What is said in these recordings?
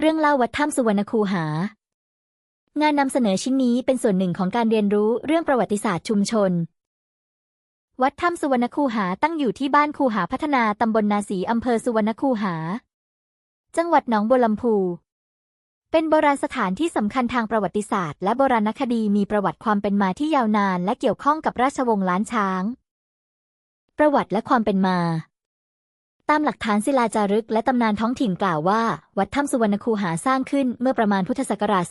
เรื่องเล่าวัดถ้ำสุวรรณคูหา งานนำเสนอชิ้นนี้เป็นส่วนหนึ่งของการเรียนรู้เรื่องประวัติศาสตร์ชุมชน วัดถ้ำสุวรรณคูหาตั้งอยู่ที่บ้านคูหาพัฒนาตำบลนาสีอำเภอสุวรรณคูหา จังหวัดหนองบัวลำพู เป็นโบราณสถานที่สำคัญทางประวัติศาสตร์ และโบราณคดีมีประวัติความเป็นมาที่ยาวนาน และเกี่ยวข้องกับราชวงศ์ล้านช้าง ประวัติและความเป็นมา ตามหลักฐานศิลาจารึกและตำนานท้องถิ่นกล่าวว่า วัดถ้ำสุวรรณคูหาสร้างขึ้นเมื่อประมาณพุทธศักราช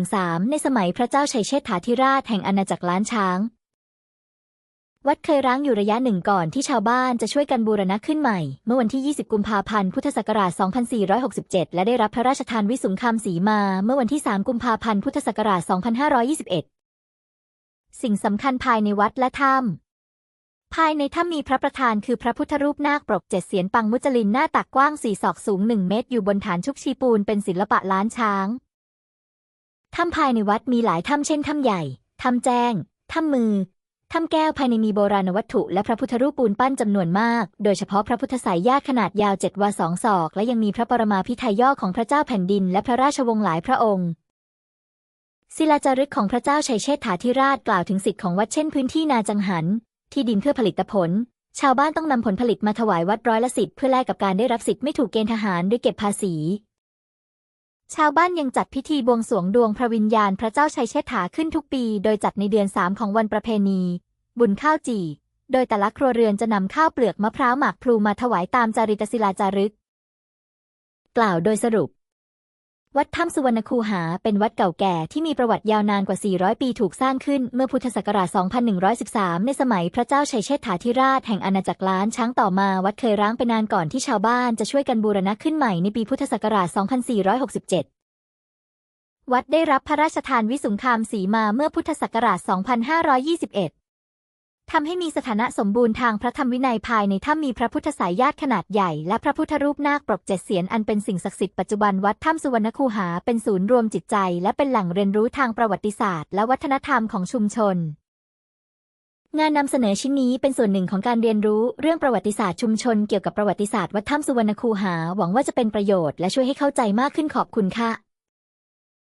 2113 ในสมัยพระเจ้าชัยเชษฐาธิราชแห่งอาณาจักรล้านช้าง วัดเคยร้างอยู่ระยะหนึ่งก่อนที่ชาวบ้านจะช่วยกันบูรณะขึ้นใหม่ เมื่อวันที่ 20 กุมภาพันธ์ พุทธศักราช 2467 และได้รับพระราชทานวิสุงคามสีมา เมื่อวันที่ 3 กุมภาพันธ์ พุทธศักราช 2521 สิ่งสำคัญภายในวัดและถ้ำ ภายในถ้ำมีพระประธานคือพระพุทธรูปนาคปรกเจ็ดเสียนปังมุจลินหน้าตักกว้างสี่ศอกสูงหนึ่งเมตรอยู่บนฐานชุกชีปูนเป็นศิลปะล้านช้าง ถ้ำภายในวัดมีหลายถ้ำเช่นถ้ำใหญ่ ถ้ำแจ้ง ถ้ำมือ ถ้ำแก้วภายในมีโบราณวัตถุและพระพุทธรูปปูนปั้นจำนวนมาก โดยเฉพาะพระพุทธสายญาติขนาดยาวเจ็ดวาสองศอก และยังมีพระปรมาภิไธยย่อของพระเจ้าแผ่นดินและพระราชวงศ์หลายพระองค์ศิลาจารึกของพระเจ้าชัยเชษฐาธิราชกล่าวถึงสิทธิของวัดเช่นพื้นที่นาจังหัน ที่ดินเพื่อผลิตผล ชาวบ้านต้องนำผลผลิตมาถวายวัดร้อยละสิบเพื่อแลกกับการได้รับสิทธิ์ไม่ถูกเกณฑ์ทหารหรือเก็บภาษี ชาวบ้านยังจัดพิธีบวงสรวงดวงพระวิญญาณพระเจ้าชัยเชษฐาขึ้นทุกปี โดยจัดในเดือนสามของวันประเพณี บุญข้าวจี่ โดยแต่ละครัวเรือนจะนำข้าวเปลือกมะพร้าวหมากพลูมาถวายตามจาริตศิลาจารึก กล่าวโดยสรุป วัดถ้ำสุวรรณคูหาเป็นวัดเก่าแก่ที่มีประวัติยาวนานกว่า 400 ปีถูกสร้างขึ้นเมื่อพุทธศักราช 2113 ในสมัยพระเจ้าชัยเชษฐาธิราชแห่งอาณาจักรล้านช้างต่อมาวัดเคยร้างไปนานก่อนที่ชาวบ้านจะช่วยกันบูรณะขึ้นใหม่ในปีพุทธศักราช 2467 วัดได้รับพระราชทานวิสุงคามสีมาเมื่อพุทธศักราช 2521 ทำให้มีสถานะสมบูรณ์ทางพระธรรมวินัยภายในถ้ำมีพระพุทธสายญาติขนาดใหญ่และพระพุทธรูปนาคปรกเจ็ดเสียนอันเป็นสิ่งศักดิ์สิทธิ์ปัจจุบันวัดถ้ำสุวรรณคูหาเป็นศูนย์รวมจิตใจ และเป็นแหล่งเรียนรู้ทางประวัติศาสตร์ และวัฒนธรรมของชุมชน งานนำเสนอชิ้นนี้เป็นส่วนหนึ่งของการเรียนรู้เรื่องประวัติศาสตร์ชุมชน เกี่ยวกับประวัติศาสตร์วัดถ้ำสุวรรณคูหา หวังว่าจะเป็นประโยชน์และช่วยให้เข้าใจมากขึ้นขอบคุณค่ะ